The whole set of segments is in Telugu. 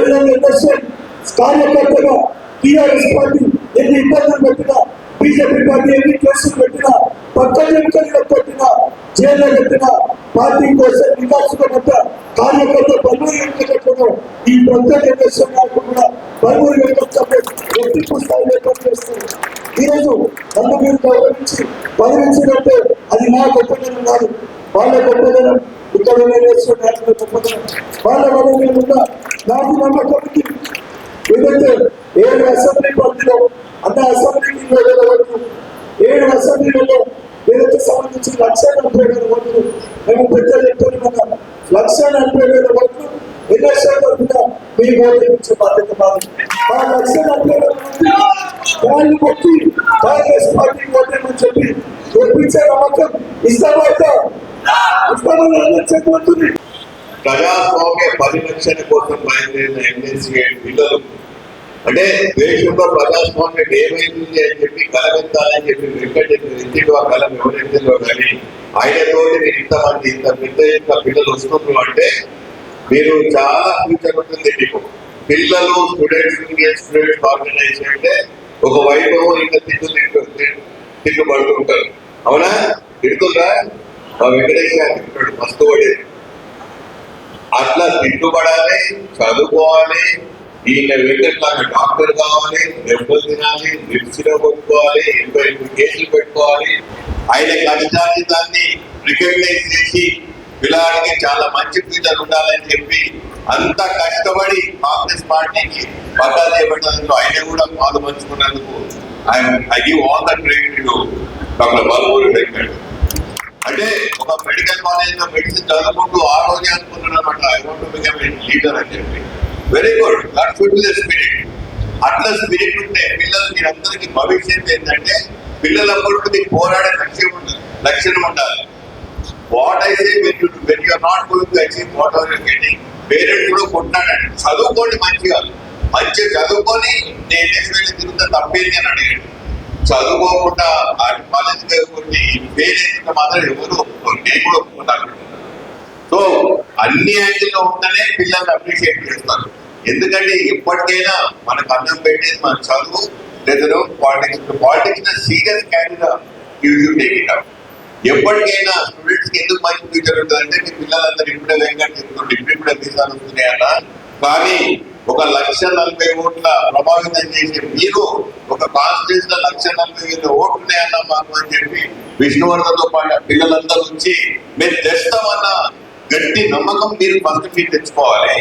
విధంగా ఎలక్షన్ కార్యకర్తగా టీఆర్ఎస్ పార్టీ ఎన్ని ఇబ్బందులు పెట్టినా బీజేపీ పార్టీ ఎన్ని కేసులు పెట్టినా పక్క ఎన్నికల్లో పెట్టినా జైల్లో పెట్టినా పార్టీ కోసం నికాసుకున్న కార్యకర్త పలువురు వెంకటప్పుడు ఈ ప్రత్యేక ఎలక్షన్ నాయకుడు కూడా పలువురు వెంకటప్పుడు వ్యక్తిత్వ స్థాయిలో పనిచేస్తుంది ఈరోజు నన్ను మీరు గౌరవించి పదవించినట్టే అది నా గొప్పదనం కాదు. వాళ్ళ గొప్పదనం ఇక్కడ నేనేశ్వర నాయకుల గొప్పదనం వాళ్ళ వల్ల నాకు నమ్మకం ఏదైతే ఏడు అసెంబ్లీ పరిధిలో అన్న అసెంబ్లీ వరకు ఏడు అసెంబ్లీలలో ఏదైతే సంబంధించి లక్ష నలభై వేల ఓట్లు మేము పెద్ద చెప్తున్నాం లక్ష నలభై వేల ఓట్లు ఎన్నో శాతం కూడా మీ ఓట్లు బాధ్యత మాది ఆ లక్ష నలభై వేల దాన్ని బట్టి కాంగ్రెస్ పార్టీ ఓటేమని చెప్పి గెలిపించే నమ్మకం ఇస్తామైతే ఇస్తామని చెప్పబడుతుంది ప్రజాస్వామ్య పరిరక్షణ కోసం బయలుదేరిన ఎన్ఎస్సీ పిల్లలు. అంటే దేశంలో ప్రజాస్వామ్యం ఏమైంది అని చెప్పి కలగెత్తాలని చెప్పి వెంకట ఇంటికి ఆ కలం ఎవరైతుందో కానీ ఆయనతో ఇంతమంది ఇంత పెద్ద ఇంత పిల్లలు వస్తున్నారు అంటే మీరు చాలా ఫ్యూచర్ ఉంటుంది మీకు పిల్లలు స్టూడెంట్స్ యూనియన్ స్టూడెంట్స్ ఆర్గనైజేషన్ అంటే ఒక వైభవం ఇంకా తిట్టు తిట్టు తిట్టు అవునా? తిడుతుందా మా వెంకటేశ్వర గారు మస్తు పడేది. అట్లా తిట్టుబడాలి చదువుకోవాలి ఈయన వెంకట్లాగా డాక్టర్ కావాలి దెబ్బలు తినాలి లిప్స్లో కొట్టుకోవాలి ఇరవై ఎనిమిది కేసులు పెట్టుకోవాలి. ఆయన కష్టాన్ని దాన్ని రికగ్నైజ్ చేసి పిల్లాడికి చాలా మంచి ఫ్యూచర్ ఉండాలని చెప్పి అంత కష్టపడి కాంగ్రెస్ పార్టీకి పక్కా చేపట్టినందుకు ఆయన కూడా పాలు పంచుకున్నందుకు I give all the credit doctor Balamuri Venkat అంటే ఒక మెడికల్ కాలేజ్లో మెడిసిన్ చదువుకుంటూ ఆ రోజే ఐ వాంట్ బికమ్ లీడర్ అని చెప్పి. Very good that should be the spirit అట్లా స్పిరిట్ ఉంటే పిల్లలు మీరందరికీ భవిష్యత్తు ఏంటంటే పిల్లలప్పుడు అప్పటికి పోరాడే లక్ష్యం ఉంటుంది లక్ష్యం ఉండాలి. What I say when you when not going to achieve what are your getting parents కూడా కొట్టాడండి. చదువుకోండి మంచిగా. మంచిగా చదువుకొని నేను నెక్స్ట్ తిరుగుతా తప్పేది అని అడిగాడు. చదువుకోకుండా ఆ కాలేజ్ కొన్ని ఫెయిల్ మాత్రం ఎవరు ఒప్పుకోరు. నేను కూడా ఒప్పుకుంటాను సో అన్ని యాంగిల్లో ఉంటేనే పిల్లల్ని అప్రిషియేట్ చేస్తారు. ఎందుకంటే ఎప్పటికైనా మనకు అన్నం పెట్టేది మన చదువు లేదా politics politics serious క్యారీగా you should take it up ఎప్పటికైనా స్టూడెంట్స్కి ఎందుకు మంచి ఫ్యూచర్ ఉంటుందంటే మీ పిల్లలందరూ ఇప్పుడే వెంకట చెప్తుంటే ఇప్పుడే వీసాలు వస్తున్నాయన్న కానీ ఒక లక్ష నలభై ఓట్ల ప్రభావితం చేసే మీరు ఒక కాన్స్టిట్యూన్స్లో లక్ష నలభై వేల ఓట్లు మాకు అని చెప్పి విష్ణువర్ధన్తో పాటు పిల్లలందరూ వచ్చి మేము తెస్తామన్న గట్టి నమ్మకం మీరు ఫస్ట్ మీరు తెచ్చుకోవాలి.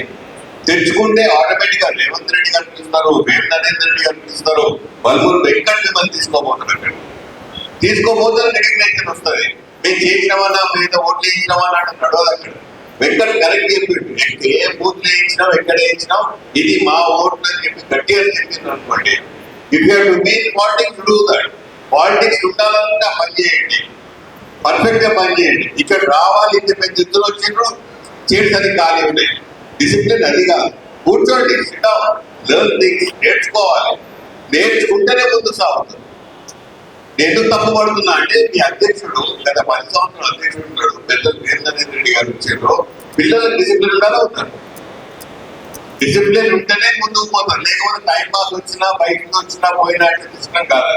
తెచ్చుకుంటే ఆటోమేటిక్గా రేవంత్ రెడ్డి కనిపిస్తారు వేమ నరేంద్ర రెడ్డి కనిపిస్తారు బల్మూరు ఎక్కడ మిమ్మల్ని తీసుకోబోతున్నారు తీసుకోబోతే రికగ్నైజేషన్ వస్తుంది? మేము చేసినామన్నా మీద ఓట్లు వేయించినామన్నా అంటే నడవదు అక్కడ. ఎక్కడ కరెక్ట్ చెప్పిండు ఏ బూత్ వేయించినాం ఎక్కడ వేయించినాం ఇది మా ఓట్లు అని చెప్పి గట్టిగా చెప్పింది అనుకోండి if you to mean politics do that politics ఉండాలంటే పని చేయండి. పర్ఫెక్ట్గా పని చేయండి. ఇక్కడ రావాలి ఇంత పెద్ద ఎత్తులు వచ్చిండ్రు చేసేది ఖాళీ ఉన్నాయి డిసిప్లిన్ అది కాదు. కూర్చోండి లెర్న్ థింగ్స్ నేర్చుకోవాలి. నేర్చుకుంటేనే ముందు సాగుతుంది. నేను తప్పు పడుతున్నా అంటే మీ అధ్యక్షుడు గత పది సంవత్సరాలు అధ్యక్షుడు ఉన్నాడు. పెద్దలు వీరేంద్ర రెడ్డి గారు వచ్చారు. పిల్లలకు డిసిప్లిన్ ఉండాలి ఉంటారు డిసిప్లిన్ ఉంటేనే ముందుకు పోతాం. లేకపోతే టైం పాస్ వచ్చినా బయటకు వచ్చినా పోయినా డిసిప్లిన్ కాదు.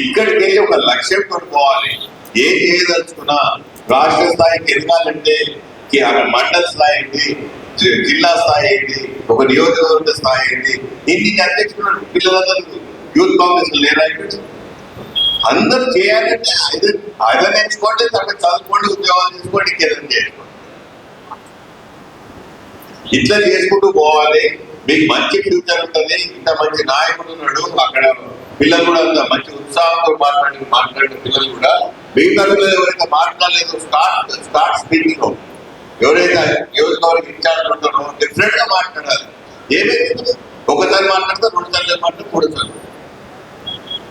ఇక్కడికి వెళ్ళి ఒక లక్ష్యం పెట్టుకోవాలి ఏం చేయదలుచుకున్నా రాష్ట్ర స్థాయికి ఎదగాలంటే అక్కడ మండల స్థాయి ఏంటి జిల్లా స్థాయి ఏంటి ఒక నియోజకవర్గ స్థాయి ఏంటి ఇన్ని అధ్యక్షులు పిల్లలందరూ యూత్ కాంగ్రెస్ లేరా అందరూ చేయాలంటే ఐదర్ ఐదర్ నేర్చుకోండి అక్కడ చదువుకోండి ఉద్యోగాలు తీసుకోండి ఇంకేదైనా చేసుకోండి ఇట్లా చేసుకుంటూ పోవాలి. మీకు మంచి ఫ్యూచర్ ఉంటుంది. ఇంత మంచి నాయకుడు ఉన్నాడు. అక్కడ పిల్లలు కూడా అంత మంచి ఉత్సాహంతో మాట్లాడిన మాట్లాడిన పిల్లలు కూడా. మిగతా పిల్లలు ఎవరైతే మాట్లాడలేదు స్టార్ట్ స్టార్ట్ స్పీకింగ్ ఎవరైతే నియోజకవర్గ ఇన్ఛార్జ్ ఉంటారో డిఫరెంట్గా మాట్లాడాలి. ఏమైంది ఒకసారి మాట్లాడితే రెండు సార్లు మాట్లాడితే మూడు సార్లు.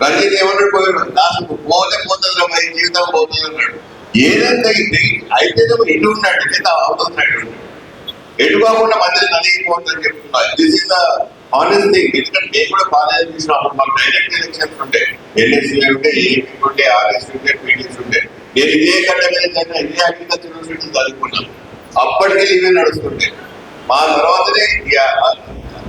రంజిత్ ఏమన్నాడు? పోయాడు. నాకు పోతే పోతుంది మరి జీవితం పోతుంది అన్నాడు ఏదైతే అయితే ఇటు ఉన్నాడు లేదా అవుతున్నాడు. ఎటు కాకుండా మధ్యలో నలిగిపోతుందని చెప్తున్నారు దిస్ ఇస్ ఆనెస్ట్ థింగ్ ఎందుకంటే మేము కూడా బాగా చూసినాము మాకు డైరెక్ట్ ఎలక్షన్స్ ఉంటే ఎన్ఎస్సీ ఉంటే ఏపీ ఉంటే ఆర్ఎస్ ఉంటే పీడీఎస్ ఉంటే నేను ఇదే కంటే మీద ఇదే అగ్రికల్చర్ యూనివర్సిటీ చదువుకున్నాను. అప్పటికే ఇవే నడుస్తుంటే మా తర్వాతనే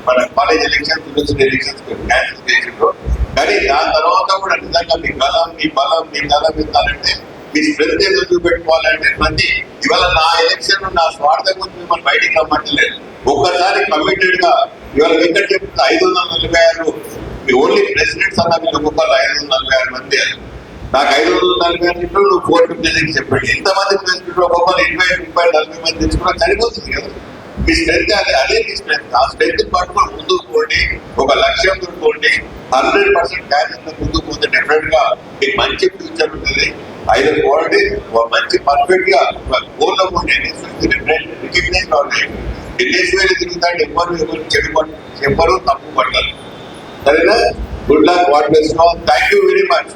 మన college elections university elections cancel చేసిండ్రు. కానీ దాని తర్వాత కూడా నిజంగా మీ బలం మీ బలం మీ బలం ఇస్తానంటే మీ స్ట్రెంత్ ఏదో చూపెట్టుకోవాలంటే మంది ఇవాళ నా ఎలక్షన్ నా స్వార్థం గురించి మిమ్మల్ని బయటికి రమ్మట్లేదు. ఒక్కసారి కమిటెడ్గా ఇవాళ వెంకట చెప్తే ఐదు వందల నలభై ఆరు మీ ఓన్లీ ప్రెసిడెంట్స్ అన్న మీరు ఒక్కొక్కరు ఐదు వందల నలభై ఆరు మంది నాకు ఐదు వందల నలభై ఆరు ఇంట్లో నువ్వు ఫోర్ ఫిఫ్టీ సిక్స్ చెప్పండి. ఎంతమంది ప్రెసిడెంట్ ఒక్కొక్కరు ఇరవై ముప్పై నలభై మంది తెచ్చుకున్నా సరిపోతుంది కదా? మీ స్ట్రెంత్ అదే అదే మీ స్ట్రెంత్ ఆ స్ట్రెంత్ పట్టుకొని ముందుకు పోండి ఒక లక్ష్యం పోండి హండ్రెడ్ పర్సెంట్ క్యారెక్టర్ ముందుకు పోతే డెఫినెట్గా మీకు మంచి ఫ్యూచర్ ఉంటుంది. ఐదు క్వాలిటీ ఒక మంచి పర్ఫెక్ట్గా ఒక గోల్లో రికగ్నైజ్ కావాలి ఎన్ఎస్ తిరుగుతాడు ఎవరు ఎవరు చెడు చెప్పరు తప్పు పడ్డారు సరేనా good luck what best thank you very much